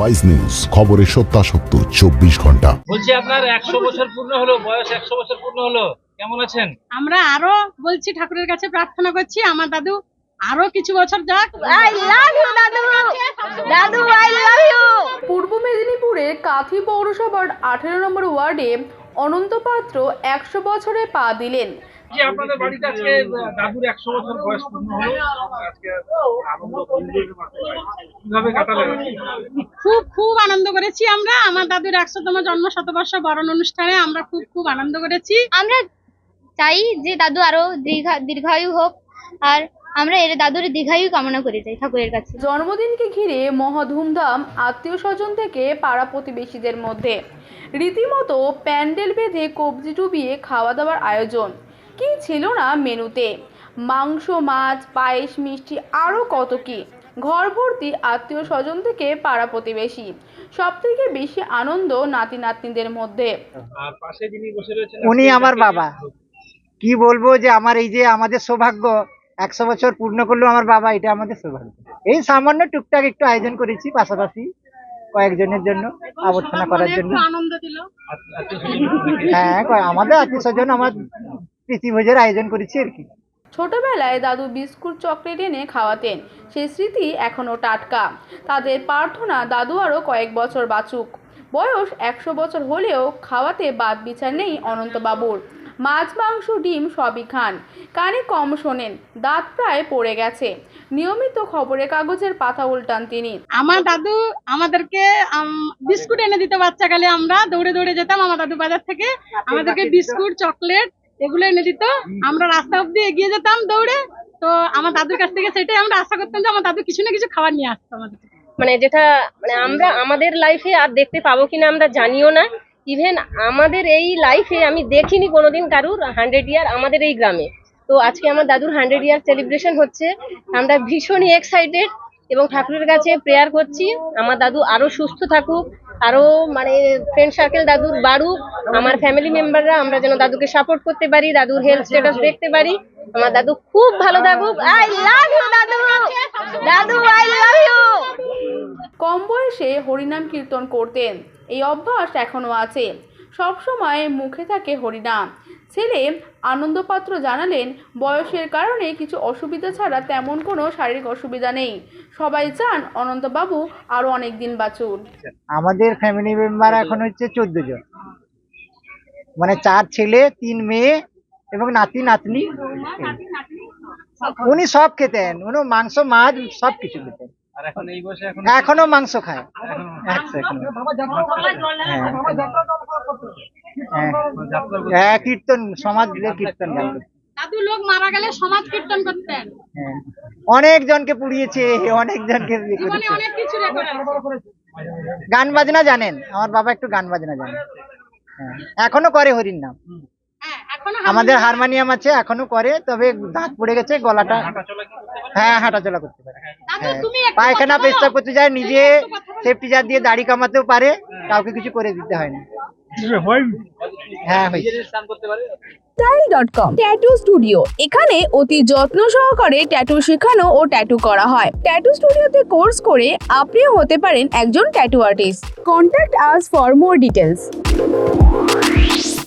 Wise news সত্যাসত্য চব্বিশ ঘণ্টা। বলছি আপনার একশো বছর পূর্ণ হলো বয়স একশো বছর পূর্ণ হলো কেমন আছেন? আমরা আরও বলছি ঠাকুরের কাছে প্রার্থনা করছি আমার দাদু আরও কিছু বছর যাক। আই লাভ ইউ দাদু। দাদু আই লাভ ইউ পূর্ব মেদিনীপুরের কাথি পৌরসভার আঠেরো নম্বর ওয়ার্ডে অনন্ত পাত্র একশো বছরে পা দিলেন। যে আপনাদের বাড়িতে আজকে দাদুর একশো বছর বয়স পূর্ণ হলো। আজকে আনন্দ কীভাবে কাটালেন? খুব খুব আনন্দ করেছি আমরা। আমার দাদুর একশোতম জন্ম শতবর্ষ বরণ অনুষ্ঠানে আমরা খুব খুব আনন্দ করেছি। আমরা চাই যে দাদু আরও দীর্ঘা দীর্ঘায়ু হোক আর আমরা এর দাদুর দীর্ঘায়ু কামনা করে যাই ঠাকুরের কাছে। জন্মদিনকে ঘিরে মহা ধুমধাম আত্মীয় স্বজন থেকে পাড়া প্রতিবেশীদের মধ্যে। রীতিমতো প্যান্ডেল বেঁধে কবজি ডুবিয়ে খাওয়া দাওয়ার আয়োজন। কি ছিল না মেনুতে? মাংস মাছ পায়েস মিষ্টি আরও কত কি? ঘর ভর্তি আত্মীয় স্বজন থেকে পাড়া প্রতিবেশী সব থেকে বেশি আনন্দ নাতি নাতনিদের মধ্যে আর পাশে যিনি বসে রয়েছেন উনি আমার বাবা কি বলব যে আমার এই যে আমাদের সৌভাগ্য একশো বছর পূর্ণ করল আমার বাবা এটা আমাদের সৌভাগ্য এই সামান্য টুকটাক একটু আয়োজন করেছি পাশাপাশি কয়েকজনের জন্য আবর্জনা করার জন্য হ্যাঁ আমাদের আত্মীয় স্বজন আমার প্রীতিভোজের আয়োজন করেছি আর কি ছোটবেলায় দাদু বিস্কুট চকলেট এনে খাওয়াতেন। সেই স্মৃতি এখনও টাটকা। তাদের প্রার্থনা দাদু আরও কয়েক বছর বাঁচুক। বয়স একশো বছর হলেও খাওয়াতে বাদ বিচার নেই অনন্তবাবুর। মাছ মাংস ডিম সবই খান। কানে কম শোনেন দাঁত প্রায় পড়ে গেছে। নিয়মিত খবরের কাগজের পাতা উল্টান তিনি। আমার দাদু আমাদেরকে বিস্কুট এনে দিত বাচ্চাকালে আমরা। দৌড়ে দৌড়ে যেতাম আমার দাদু বাজার থেকে। আমাদেরকে বিস্কুট চকলেট এগুলো এনে দিত। আমরা রাস্তা অব্দি এগিয়ে যেতাম দৌড়ে। তো আমার দাদুর কাছ থেকে সেটাই আমরা আশা করতাম যে আমার দাদু কিছু না কিছু খাবার নিয়ে আসতো আমাদের মানে যেটা মানে আমরা আমাদের লাইফে আর দেখতে পাবো কিনা আমরা জানিও না। ইভেন আমাদের এই লাইফে আমি দেখিনি কোনোদিন কারুর হান্ড্রেড ইয়ার আমাদের এই গ্রামে। তো আজকে আমার দাদুর হান্ড্রেড ইয়ার সেলিব্রেশন হচ্ছে। আমরা ভীষণই এক্সাইটেড এবং ঠাকুরের কাছে প্রেয়ার করছি। আমার দাদু আরও সুস্থ থাকুক, আরও মানে ফ্রেন্ড সার্কেল দাদুর বাড়ুক, আমার ফ্যামিলি মেম্বাররা আমরা যেন দাদুকে সাপোর্ট করতে পারি, দাদুর হেলথ স্ট্যাটাস দেখতে পারি। আমার দাদু খুব ভালো থাকুক। আই লাভ ইউ দাদু! দাদু আই লাভ ইউ কম বয়সে হরিনাম কীর্তন করতেন। এই অভ্যাস এখনও আছে। সবসময় মুখে থাকে হরিনাম। ছেলে আনন্দপাত্র জানালেন বয়সের কারণে কিছু অসুবিধা ছাড়া তেমন কোনো শারীরিক অসুবিধা নেই। সবাই চান অনন্তবাবু আরও অনেক দিন বাঁচুন। আমাদের ফ্যামিলি মেম্বার এখন হচ্ছে চোদ্দ জন। মানে চার ছেলে তিন মেয়ে এবং নাতি নাতনি। উনি সব খেতেন। উনি মাংস মাছ সব কিছু খেতেন। এখন এই বয়সে এখন এখনও মাংস খায়। এখনও। হ্যাঁ। হ্যাঁ। যাত্রা করতে- হ্যাঁ কীর্তন সমাজ দিয়ে কীর্তন গান। দাদু লোক মারা গেলে সমাজ কীর্তন করতেন। হ্যাঁ। অনেক জনকে পুড়িয়েছে অনেক জনকে ইয়ে গান বাজনা জানেন আমার বাবা একটু গান বাজনা জানেন হ্যাঁ এখনও করে হরির নাম। হ্যাঁ আমাদের হারমোনিয়াম আছে এখনও করে তবে দাঁত পড়ে গেছে গলাটা হ্যাঁ হাঁটাচলা করতে পারে। হ্যাঁ। তুমি একটু পায়খানা পেশাব করতে যায় নিজে সেফটি জার দিয়ে দাড়ি কামাতেও পারে কাউকে কিছু করে দিতে হয় না। হ্যাঁ ট্যাটু স্টুডিও এখানে অতি যত্ন সহকারে ট্যাটু শেখানো ও ট্যাটু করা হয়। ট্যাটু স্টুডিওতে কোর্স করে আপনিও হতে পারেন একজন tattoo artist contact us for more details